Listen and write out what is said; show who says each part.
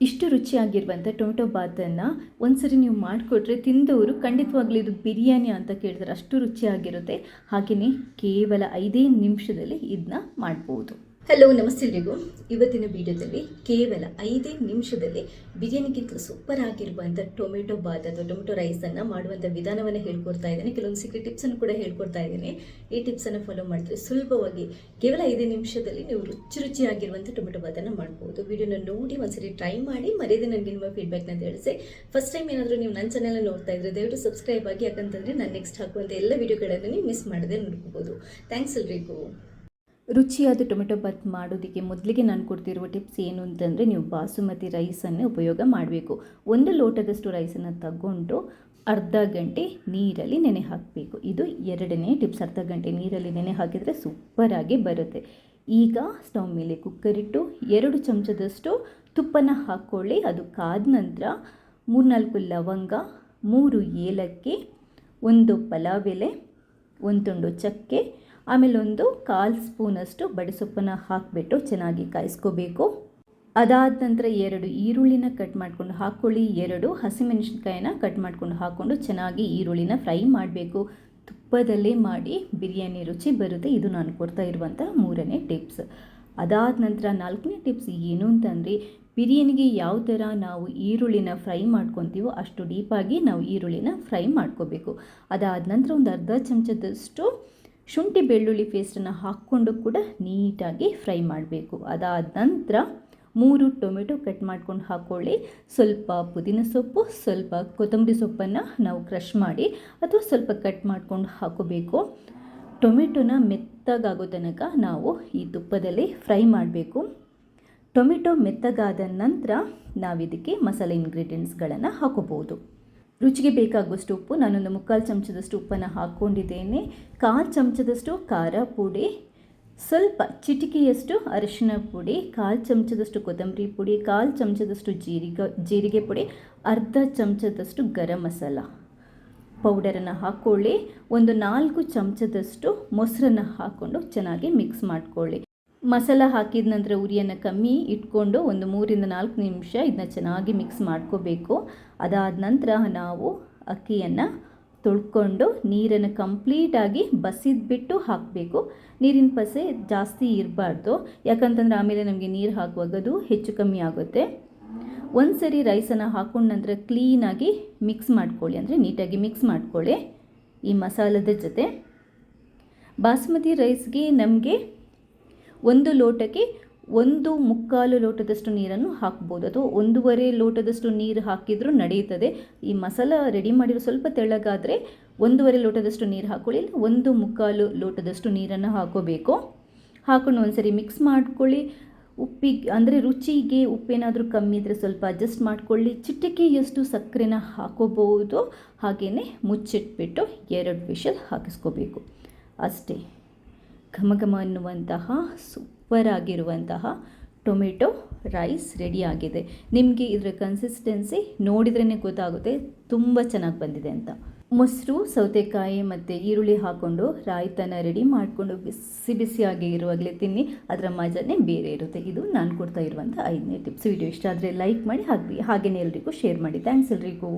Speaker 1: ಇಷ್ಟು ರುಚಿಯಾಗಿರುವಂಥ ಟೊಮೆಟೊ ಬಾತನ್ನು ಒಂದ್ಸರಿ ನೀವು ಮಾಡಿಕೊಟ್ರೆ ತಿಂದವರು ಖಂಡಿತವಾಗ್ಲೂ ಇದು ಬಿರಿಯಾನಿ ಅಂತ ಕೇಳಿದ್ರೆ ಅಷ್ಟು ರುಚಿಯಾಗಿರುತ್ತೆ. ಹಾಗೆಯೇ ಕೇವಲ ಐದೇ ನಿಮಿಷದಲ್ಲಿ ಇದನ್ನ ಮಾಡ್ಬೋದು. ಹಲೋ ನಮಸ್ತೆ ಎಲ್ರಿಗೂ ಇವತ್ತಿನ ವಿಡಿಯೋದಲ್ಲಿ ಕೇವಲ ಐದೇ ನಿಮಿಷದಲ್ಲಿ ಬಿರಿಯಾನಿಗಿಂತಲೂ ಸೂಪರ್ ಆಗಿರುವಂಥ ಟೊಮೆಟೊ ಬಾತ್ ಅಥವಾ ಟೊಮೆಟೊ ರೈಸನ್ನು ಮಾಡುವಂಥ ವಿಧಾನವನ್ನು ಹೇಳ್ಕೊಡ್ತಾ ಇದ್ದೇನೆ. ಕೆಲವೊಂದು ಸೀಕ್ರೆಟ್ ಟಿಪ್ಸನ್ನು ಕೂಡ ಹೇಳ್ಕೊಡ್ತಾ ಇದ್ದೀನಿ. ಈ ಟಿಪ್ಸನ್ನು ಫಾಲೋ ಮಾಡಿದ್ರೆ ಸುಲಭವಾಗಿ ಕೇವಲ ಐದೇ ನಿಮಿಷದಲ್ಲಿ ನೀವು ರುಚಿ ರುಚಿಯಾಗಿರುವಂಥ ಟೊಮೆಟೊ ಬಾತನ್ನು ಮಾಡ್ಬೋದು. ವಿಡಿಯೋನ ನೋಡಿ ಒಂದ್ಸರಿ ಟ್ರೈ ಮಾಡಿ, ಮರ್ಯಾದೆ ನನಗೆ ನಿಮ್ಮ ಫೀಡ್ಬ್ಯಾಕ್ನ ತಿಳಿಸಿ. ಫಸ್ಟ್ ಟೈಮ್ ಏನಾದರೂ ನೀವು ನನ್ನ ಚಾನಲ್ ನೋಡ್ತಾ ಇದ್ರೆ ದಯವಿಟ್ಟು ಸಬ್ಸ್ಕ್ರೈಬ್ ಆಗಿ, ಯಾಕಂತಂದರೆ ನಾನು ನೆಕ್ಸ್ಟ್ ಹಾಕುವಂಥ ಎಲ್ಲ ವಿಡಿಯೋಗಳನ್ನು ನೀವು ಮಿಸ್ ಮಾಡದೆ ನೋಡ್ಕೋಬೋದು. ಥ್ಯಾಂಕ್ಸ್ ಎಲ್ರಿಗೂ. ರುಚಿಯಾದ ಟೊಮೆಟೊ ಬಾತ್ ಮಾಡೋದಕ್ಕೆ ಮೊದಲಿಗೆ ನಾನು ಕೊಡ್ತಿರುವ ಟಿಪ್ಸ್ ಏನು ಅಂತಂದರೆ ನೀವು ಬಾಸುಮತಿ ರೈಸನ್ನೇ ಉಪಯೋಗ ಮಾಡಬೇಕು. ಒಂದು ಲೋಟದಷ್ಟು ರೈಸನ್ನು ತಗೊಂಡು ಅರ್ಧ ಗಂಟೆ ನೀರಲ್ಲಿ ನೆನೆ ಹಾಕಬೇಕು. ಇದು ಎರಡನೇ ಟಿಪ್ಸ್. ಅರ್ಧ ಗಂಟೆ ನೀರಲ್ಲಿ ನೆನೆ ಹಾಕಿದರೆ ಸೂಪರಾಗಿ ಬರುತ್ತೆ. ಈಗ ಸ್ಟವ್ ಮೇಲೆ ಕುಕ್ಕರ್ ಇಟ್ಟು ಎರಡು ಚಮಚದಷ್ಟು ತುಪ್ಪನ ಹಾಕ್ಕೊಳ್ಳಿ ಅದು ಕಾದ ನಂತರ ಮೂರ್ನಾಲ್ಕು ಲವಂಗ, ಮೂರು ಏಲಕ್ಕಿ, ಒಂದು ಪಲಾವ್ ಎಲೆ, ಒಂದು ತುಂಡು ಚಕ್ಕೆ ಆಮೇಲೆ ಒಂದು ಕಾಲು ಸ್ಪೂನಷ್ಟು ಬಡಿಸೊಪ್ಪನ್ನು ಹಾಕಿಬಿಟ್ಟು ಚೆನ್ನಾಗಿ ಕಾಯಿಸ್ಕೋಬೇಕು. ಅದಾದ ನಂತರ ಎರಡು ಈರುಳ್ಳಿನ ಕಟ್ ಮಾಡಿಕೊಂಡು ಹಾಕ್ಕೊಳ್ಳಿ. ಎರಡು ಹಸಿಮೆಣಸಿನ್ಕಾಯಿನ ಕಟ್ ಮಾಡಿಕೊಂಡು ಹಾಕ್ಕೊಂಡು ಚೆನ್ನಾಗಿ ಈರುಳ್ಳಿನ ಫ್ರೈ ಮಾಡಬೇಕು. ತುಪ್ಪದಲ್ಲೇ ಮಾಡಿ ಬಿರಿಯಾನಿ ರುಚಿ ಬರುತ್ತೆ. ಇದು ನಾನು ಕೊಡ್ತಾ ಇರುವಂಥ ಮೂರನೇ ಟಿಪ್ಸ್. ಅದಾದ ನಂತರ ನಾಲ್ಕನೇ ಟಿಪ್ಸ್ ಏನು ಅಂತಂದರೆ, ಬಿರಿಯಾನಿಗೆ ಯಾವ ಥರ ನಾವು ಈರುಳ್ಳಿನ ಫ್ರೈ ಮಾಡ್ಕೊತೀವೋ ಅಷ್ಟು ಡೀಪಾಗಿ ನಾವು ಈರುಳ್ಳಿನ ಫ್ರೈ ಮಾಡ್ಕೋಬೇಕು. ಅದಾದ ನಂತರ ಒಂದು ಅರ್ಧ ಚಮಚದಷ್ಟು ಶುಂಠಿ ಬೆಳ್ಳುಳ್ಳಿ ಪೇಸ್ಟನ್ನು ಹಾಕ್ಕೊಂಡು ಕೂಡ ನೀಟಾಗಿ ಫ್ರೈ ಮಾಡಬೇಕು. ಅದಾದ ನಂತರ ಮೂರು ಟೊಮೆಟೊ ಕಟ್ ಮಾಡ್ಕೊಂಡು ಹಾಕ್ಕೊಳ್ಳಿ ಸ್ವಲ್ಪ ಪುದೀನ ಸೊಪ್ಪು, ಸ್ವಲ್ಪ ಕೊತ್ತಂಬರಿ ಸೊಪ್ಪನ್ನು ನಾವು ಕ್ರಷ್ ಮಾಡಿ ಅಥವಾ ಸ್ವಲ್ಪ ಕಟ್ ಮಾಡ್ಕೊಂಡು ಹಾಕೋಬೇಕು. ಟೊಮೆಟೊನ ಮೆತ್ತಗಾಗೋ ತನಕ ನಾವು ಈ ತುಪ್ಪದಲ್ಲಿ ಫ್ರೈ ಮಾಡಬೇಕು. ಟೊಮೆಟೊ ಮೆತ್ತಗಾದ ನಂತರ ನಾವಿದಕ್ಕೆ ಮಸಾಲೆ ಇಂಗ್ರೀಡಿಯೆಂಟ್ಸ್ಗಳನ್ನು ಹಾಕೋಬೋದು ರುಚಿಗೆ ಬೇಕಾಗುವಷ್ಟು ಉಪ್ಪು ನಾನೊಂದು ಮುಕ್ಕಾಲು ಚಮಚದಷ್ಟು ಉಪ್ಪನ್ನು ಹಾಕ್ಕೊಂಡಿದ್ದೇನೆ. ಕಾಲು ಚಮಚದಷ್ಟು ಖಾರ ಪುಡಿ, ಸ್ವಲ್ಪ ಚಿಟಿಕೆಯಷ್ಟು ಅರಿಶಿನ ಪುಡಿ, ಕಾಲು ಚಮಚದಷ್ಟು ಕೊತ್ತಂಬರಿ ಪುಡಿ, ಕಾಲು ಚಮಚದಷ್ಟು ಜೀರಿಗೆ ಜೀರಿಗೆ ಪುಡಿ, ಅರ್ಧ ಚಮಚದಷ್ಟು ಗರಂ ಮಸಾಲ ಪೌಡರನ್ನು ಹಾಕ್ಕೊಳ್ಳಿ ಒಂದು ನಾಲ್ಕು ಚಮಚದಷ್ಟು ಮೊಸರನ್ನು ಹಾಕ್ಕೊಂಡು ಚೆನ್ನಾಗಿ ಮಿಕ್ಸ್ ಮಾಡ್ಕೊಳ್ಳಿ. ಮಸಾಲ ಹಾಕಿದ ನಂತರ ಉರಿಯನ್ನು ಕಮ್ಮಿ ಇಟ್ಕೊಂಡು ಒಂದು ಮೂರಿಂದ ನಾಲ್ಕು ನಿಮಿಷ ಇದನ್ನ ಚೆನ್ನಾಗಿ ಮಿಕ್ಸ್ ಮಾಡ್ಕೋಬೇಕು. ಅದಾದ ನಂತರ ನಾವು ಅಕ್ಕಿಯನ್ನು ತೊಳ್ಕೊಂಡು ನೀರನ್ನು ಕಂಪ್ಲೀಟಾಗಿ ಬಸಿದ್ಬಿಟ್ಟು ಹಾಕಬೇಕು. ನೀರಿನ ಪಸೆ ಜಾಸ್ತಿ ಇರಬಾರ್ದು. ಯಾಕಂತಂದರೆ ಆಮೇಲೆ ನಮಗೆ ನೀರು ಹಾಕುವಾಗ ಅದು ಹೆಚ್ಚು ಕಮ್ಮಿ ಆಗುತ್ತೆ. ಒಂದು ಸರಿ ರೈಸನ್ನು ಹಾಕೊಂಡ ನಂತರ ಕ್ಲೀನಾಗಿ ಮಿಕ್ಸ್ ಮಾಡ್ಕೊಳ್ಳಿ. ಅಂದರೆ ನೀಟಾಗಿ ಮಿಕ್ಸ್ ಮಾಡ್ಕೊಳ್ಳಿ ಈ ಮಸಾಲದ ಜೊತೆ. ಬಾಸ್ಮತಿ ರೈಸ್ಗೆ ನಮಗೆ ಒಂದು ಲೋಟಕ್ಕೆ ಒಂದು ಮುಕ್ಕಾಲು ಲೋಟದಷ್ಟು ನೀರನ್ನು ಹಾಕ್ಬೋದು. ಅಥವಾ ಒಂದೂವರೆ ಲೋಟದಷ್ಟು ನೀರು ಹಾಕಿದರೂ ನಡೆಯುತ್ತದೆ. ಈ ಮಸಾಲ ರೆಡಿ ಮಾಡಿರೋ ಸ್ವಲ್ಪ ತೆಳ್ಳಗಾದರೆ ಒಂದೂವರೆ ಲೋಟದಷ್ಟು ನೀರು ಹಾಕ್ಕೊಳ್ಳಿ ಒಂದು ಮುಕ್ಕಾಲು ಲೋಟದಷ್ಟು ನೀರನ್ನು ಹಾಕೋಬೇಕು. ಹಾಕೊಂಡು ಒಂದ್ಸರಿ ಮಿಕ್ಸ್ ಮಾಡ್ಕೊಳ್ಳಿ. ಉಪ್ಪಿಗೆ ಅಂದರೆ ರುಚಿಗೆ ಉಪ್ಪೇನಾದರೂ ಕಮ್ಮಿ ಇದ್ದರೆ ಸ್ವಲ್ಪ ಅಡ್ಜಸ್ಟ್ ಮಾಡ್ಕೊಳ್ಳಿ. ಚಿಟಿಕೆಯಷ್ಟು ಸಕ್ಕರೆನ ಹಾಕೋಬಹುದು ಹಾಗೆಯೇ ಮುಚ್ಚಿಟ್ಬಿಟ್ಟು ಎರಡು ವಿಷಲ್ ಹಾಕಿಸ್ಕೋಬೇಕು. ಅಷ್ಟೇ. ಘಮ ಘಮ ಅನ್ನುವಂತಹ ಸೂಪರ್ ಆಗಿರುವಂತಹ ಟೊಮೆಟೊ ರೈಸ್ ರೆಡಿಯಾಗಿದೆ ನಿಮಗೆ ಇದರ ಕನ್ಸಿಸ್ಟೆನ್ಸಿ ನೋಡಿದ್ರೇ ಗೊತ್ತಾಗುತ್ತೆ, ತುಂಬ ಚೆನ್ನಾಗಿ ಬಂದಿದೆ ಅಂತ. ಮೊಸರು, ಸೌತೆಕಾಯಿ ಮತ್ತು ಈರುಳ್ಳಿ ಹಾಕ್ಕೊಂಡು ರಾಯ್ತನ ರೆಡಿ ಮಾಡಿಕೊಂಡು ಬಿಸಿ ಬಿಸಿಯಾಗಿ ಇರುವಾಗಲೇ ತಿನ್ನಿ, ಅದರ ಮಜಾನೇ ಬೇರೆ ಇರುತ್ತೆ. ಇದು ನಾನು ಕೊಡ್ತಾ ಇರುವಂಥ ಐದನೇ ಟಿಪ್ಸ್ ವಿಡಿಯೋ ಇಷ್ಟ ಆದರೆ ಲೈಕ್ ಮಾಡಿ ಹಾಕಿ ಹಾಗೆಯೇ ಎಲ್ರಿಗೂ ಶೇರ್ ಮಾಡಿ. ಥ್ಯಾಂಕ್ಸ್ ಎಲ್ರಿಗೂ.